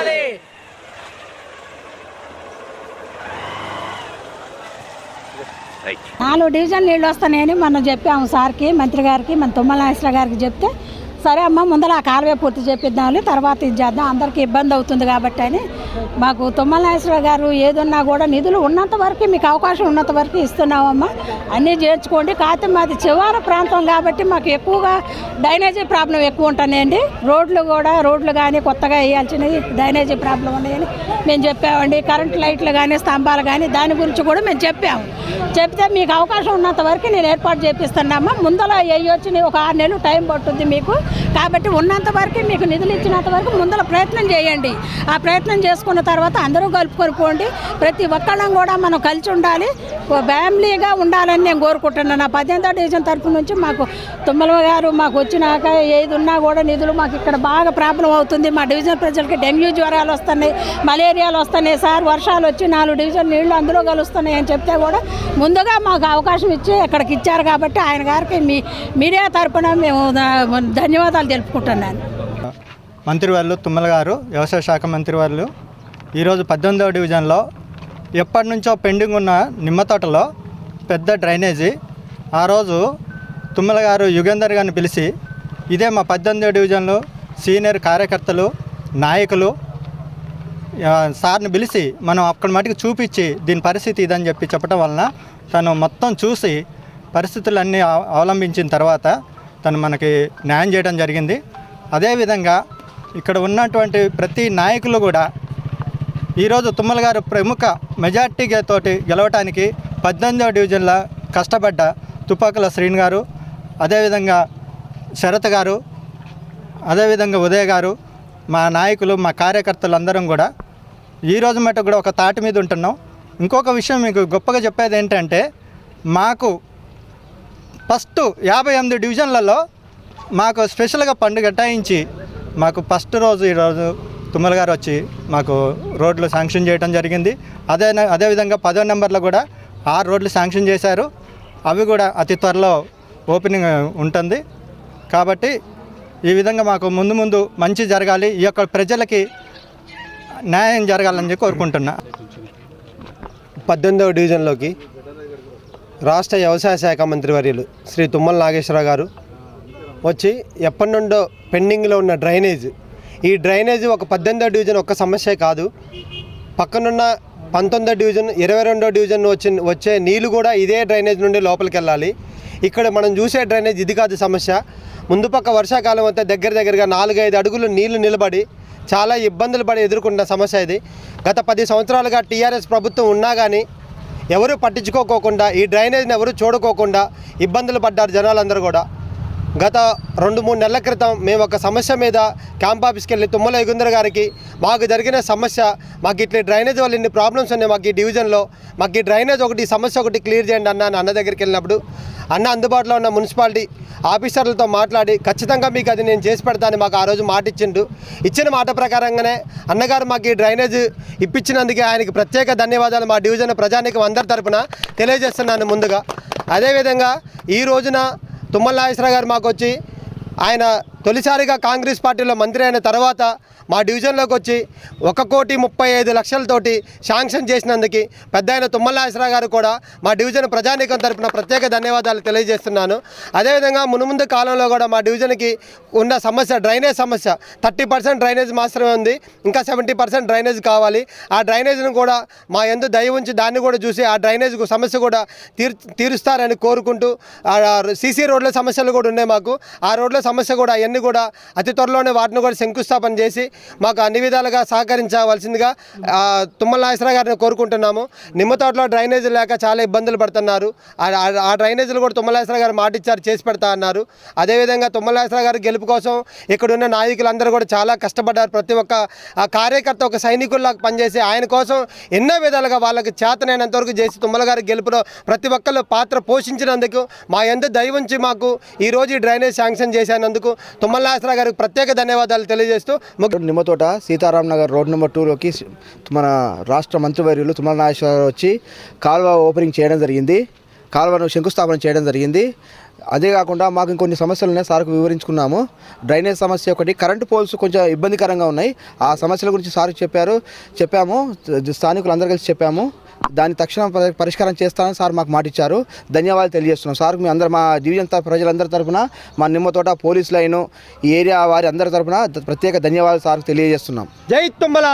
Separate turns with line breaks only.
చేయాలి.
నాలుగు డివిజన్ నీళ్ళు వస్తాయని మనం చెప్పాము సార్కి మంత్రి గారికి మన తుమ్మల నాగేశ్వర గారికి చెప్తే సరే అమ్మ ముందర ఆ కాలువే పూర్తి చేపిద్దాంలే తర్వాత ఇది చేద్దాం. అందరికీ ఇబ్బంది అవుతుంది కాబట్టి అని మాకు తుమ్మల గారు ఏదున్నా కూడా నిధులు ఉన్నంత వరకు మీకు అవకాశం ఉన్నంత వరకు ఇస్తున్నామమ్మా అన్నీ చేర్చుకోండి. కాకపోతే మాది చివరి ప్రాంతం కాబట్టి మాకు ఎక్కువగా డ్రైనేజీ ప్రాబ్లం ఎక్కువ ఉంటానండి రోడ్లు కూడా రోడ్లు కానీ కొత్తగా వేయాల్సినవి డ్రైనేజీ ప్రాబ్లం ఉన్నాయని మేము చెప్పామండి. కరెంట్ లైట్లు కానీ స్తంభాలు కానీ దాని గురించి కూడా మేము చెప్పాము. చెప్తే మీకు అవకాశం ఉన్నంత వరకు నేను ఏర్పాటు చేపిస్తున్నామా ముందర వేయొచ్చు ఒక ఆరు నెలలు టైం పట్టుద్ది మీకు. కాబట్టి ఉన్నంత వరకు మీకు నిధులు ఇచ్చినంత వరకు ముందర ప్రయత్నం చేయండి. ఆ ప్రయత్నం చేసుకున్న తర్వాత అందరూ కలుపుకొనిపోండి ప్రతి ఒక్కళ్ళం కూడా మనం కలిసి ఉండాలి. ఫ్యామిలీగా ఉండాలని నేను కోరుకుంటున్నాను. నా పద్దెనిమిదో డివిజన్ తరఫు నుంచి మాకు తుమ్మల గారు మాకు వచ్చినాక ఏది ఉన్నా కూడా నిధులు మాకు ఇక్కడ బాగా ప్రాబ్లం అవుతుంది. మా డివిజన్ ప్రజలకి డెంగ్యూ జ్వరాలు వస్తున్నాయి మలేరియాలు వస్తున్నాయి. సార్ వర్షాలు వచ్చి నాలుగు డివిజన్ నీళ్ళు అందులో కలుస్తున్నాయి అని చెప్తే కూడా ముందుగా మాకు అవకాశం ఇచ్చి ఇక్కడికి ఇచ్చారు కాబట్టి ఆయన గారికి మీ మీడియా తరపున మేము ధ- ధన్యవాదాలు తెలుపుకుంటున్నాను.
మంత్రి వాళ్ళు తుమ్మల గారు వ్యవసాయ శాఖ మంత్రి వాళ్ళు ఈరోజు పద్దెనిమిదవ డివిజన్లో ఎప్పటి నుంచో పెండింగ్ ఉన్న నిమ్మ తోటలో పెద్ద డ్రైనేజీ ఆ రోజు తుమ్మల గారు యుగేందర్ గారిని పిలిచి ఇదే మా పద్దెనిమిదవ డివిజన్లో సీనియర్ కార్యకర్తలు నాయకులు సార్ని పిలిచి మనం అక్కడ మటుకు చూపించి దీని పరిస్థితి ఇదని చెప్పి చెప్పడం వలన తను మొత్తం చూసి పరిస్థితులన్నీ అవ- అవలంబించిన తర్వాత తను మనకి న్యాయం చేయడం జరిగింది. అదేవిధంగా ఇక్కడ ఉన్నటువంటి ప్రతి నాయకులు కూడా ఈరోజు తుమ్మల గారు ప్రముఖ మెజార్టీగా తోటి గెలవటానికి పద్దెనిమిదవ డివిజన్లో కష్టపడ్డ తుపాకుల శ్రీని గారు అదేవిధంగా శరత్ గారు అదేవిధంగా ఉదయ్ గారు మా నాయకులు మా కార్యకర్తలు అందరం కూడా ఈ రోజు కూడా ఒక తాటి మీద ఉంటున్నాం. ఇంకొక విషయం మీకు గొప్పగా చెప్పేది ఏంటంటే మాకు ఫస్ట్ యాభై ఎనిమిది డివిజన్లలో మాకు స్పెషల్గా పండుగ కేటాయించి మాకు ఫస్ట్ రోజు ఈరోజు తుమ్మల గారు వచ్చి మాకు రోడ్లు శాంక్షన్ చేయడం జరిగింది. అదే అదేవిధంగా పదో నెంబర్లో కూడా ఆరు రోడ్లు శాంక్షన్ చేశారు. అవి కూడా అతి త్వరలో ఓపెనింగ్ ఉంటుంది. కాబట్టి ఈ విధంగా మాకు ముందు ముందు మంచి జరగాలి. ఈ యొక్క ప్రజలకి న్యాయం జరగాలని చెప్పి కోరుకుంటున్నా.
పద్దెనిమిదవ డివిజన్లోకి రాష్ట్ర వ్యవసాయ శాఖ మంత్రివర్యులు శ్రీ తుమ్మల నాగేశ్వరరావు గారు వచ్చి ఎప్పటి నుండో పెండింగ్లో ఉన్న డ్రైనేజ్. ఈ డ్రైనేజ్ ఒక పద్దెనిమిదో డివిజన్ ఒక్క సమస్య కాదు. పక్కనున్న పంతొమ్మిదో డివిజన్ ఇరవై రెండో డివిజన్ వచ్చి వచ్చే నీళ్ళు కూడా ఇదే డ్రైనేజ్ నుండి లోపలికి వెళ్ళాలి. ఇక్కడ మనం చూసే డ్రైనేజ్ ఇది కాదు సమస్య. ముందు పక్క వర్షాకాలం అయితే దగ్గర దగ్గరగా నాలుగైదు అడుగులు నీళ్ళు నిలబడి చాలా ఇబ్బందులు పడి ఎదుర్కొన్న సమస్య ఇది. గత పది సంవత్సరాలుగా టీఆర్ఎస్ ప్రభుత్వం ఉన్నా కానీ ఎవరు పట్టించుకోకోకుండా ఈ డ్రైనేజ్ని ఎవరు చూడుకోకుండా ఇబ్బందులు పడ్డారు జనాలందరూ కూడా. గత రెండు మూడు నెలల క్రితం మేము ఒక సమస్య మీద క్యాంప్ ఆఫీస్కి వెళ్ళి తుమ్మల యుగంధర్ గారికి మాకు జరిగిన సమస్య మాకు ఇట్లా డ్రైనేజ్ వల్ల ఇన్ని ప్రాబ్లమ్స్ ఉన్నాయి మాకు ఈ డివిజన్లో మాకు ఈ డ్రైనేజ్ ఒకటి సమస్య ఒకటి క్లియర్ చేయండి అన్న అన్న దగ్గరికి వెళ్ళినప్పుడు అన్న అందుబాటులో ఉన్న మున్సిపాలిటీ ఆఫీసర్లతో మాట్లాడి ఖచ్చితంగా మీకు అది నేను చేసి పెడతాను మాకు ఆ రోజు మాట ఇచ్చిండు. ఇచ్చిన మాట ప్రకారంగానే అన్నగారు మాకు ఈ డ్రైనేజ్ ఇప్పించినందుకే ఆయనకి ప్రత్యేక ధన్యవాదాలు మా డివిజన్ ప్రజానికి అందరి తరపున తెలియజేస్తున్నాను ముందుగా. అదేవిధంగా ఈ రోజున తుమ్మల నాగేశ్వర గారు మాకు వచ్చి ఆయన తొలిసారిగా కాంగ్రెస్ పార్టీలో మంత్రి అయిన తర్వాత మా డివిజన్లోకి వచ్చి ఒక కోటి ముప్పై ఐదు లక్షలతోటి శాంక్షన్ చేసినందుకు పెద్ద ఆయన తుమ్మల గారు కూడా మా డివిజన్ ప్రజానీకం తరపున ప్రత్యేక ధన్యవాదాలు తెలియజేస్తున్నాను. అదేవిధంగా మునుముందు కాలంలో కూడా మా డివిజన్కి ఉన్న సమస్య డ్రైనేజ్ సమస్య థర్టీ పర్సెంట్ డ్రైనేజ్ మాత్రమే ఉంది. ఇంకా సెవెంటీ పర్సెంట్ డ్రైనేజ్ కావాలి. ఆ డ్రైనేజ్ను కూడా మా ఎందు దయ ఉంచి దాన్ని కూడా చూసి ఆ డ్రైనేజ్ సమస్య కూడా తీర్ తీరుస్తారని కోరుకుంటూ సీసీ రోడ్ల సమస్యలు కూడా ఉన్నాయి మాకు. ఆ రోడ్ల సమస్య కూడా అవన్నీ కూడా అతి త్వరలోనే వాటిని కూడా శంకుస్థాపన చేసి మాకు అన్ని విధాలుగా సహకరించవలసిందిగా తుమ్మల నాగేశ్వర గారిని కోరుకుంటున్నాము. నిమ్మతోటలో డ్రైనేజీలు లేక చాలా ఇబ్బందులు పడుతున్నారు. ఆ- డ్రైనేజీలు కూడా తుమ్మలేశ్వర గారు మాటిచ్చారు చేసి పెడతా అన్నారు. అదేవిధంగా తుమ్మలేశ్వర నాగేశ్వర గారి గెలుపు కోసం ఇక్కడున్న నాయకులందరూ కూడా చాలా కష్టపడ్డారు. ప్రతి ఒక్క ఆ కార్యకర్త ఒక సైనికుల్లాగా పనిచేసి ఆయన కోసం ఎన్నో విధాలుగా వాళ్ళకి చేతనైనంత వరకు చేసి తుమ్మల గారి గెలుపులో ప్రతి ఒక్కళ్ళు పాత్ర పోషించినందుకు మా ఎంత దయవుంచి మాకు ఈ రోజు ఈ డ్రైనేజ్ శాంక్షన్ చేసినందుకు తుమ్మల నాగేశ్వర గారికి ప్రత్యేక ధన్యవాదాలు తెలియజేస్తూ
నిమ్మతోట సీతారాం నగర్ రోడ్ నెంబర్ టూలోకి మన రాష్ట్ర మంత్రివర్యులు తుమ్మల నాగేశ్వరరావు వచ్చి కాలువ ఓపెనింగ్ చేయడం జరిగింది. కాలువను శంకుస్థాపన చేయడం జరిగింది. అదే కాకుండా మాకు ఇంకొన్ని సమస్యలు ఉన్నాయి సార్కు వివరించుకున్నాము. డ్రైనేజ్ సమస్య ఒకటి కరెంటు పోల్స్ కొంచెం ఇబ్బందికరంగా ఉన్నాయి. ఆ సమస్యల గురించి సార్ చెప్పారు చెప్పాము. స్థానికులు అందరూ కలిసి చెప్పాము. దాన్ని తక్షణం పరి- పరిష్కారం చేస్తానని సార్ మాకు మాట ఇచ్చారు ధన్యవాదాలు తెలియజేస్తున్నాం. సార్ మీ అందరు మా డివిజన్ ప్రజలందరి తరఫున మా నిమ్మతోట పోలీస్ లైను ఏరియా వారి అందరి తరఫున ప్రత్యేక ధన్యవాదాలు సార్ తెలియజేస్తున్నాం.
జై తుమ్మల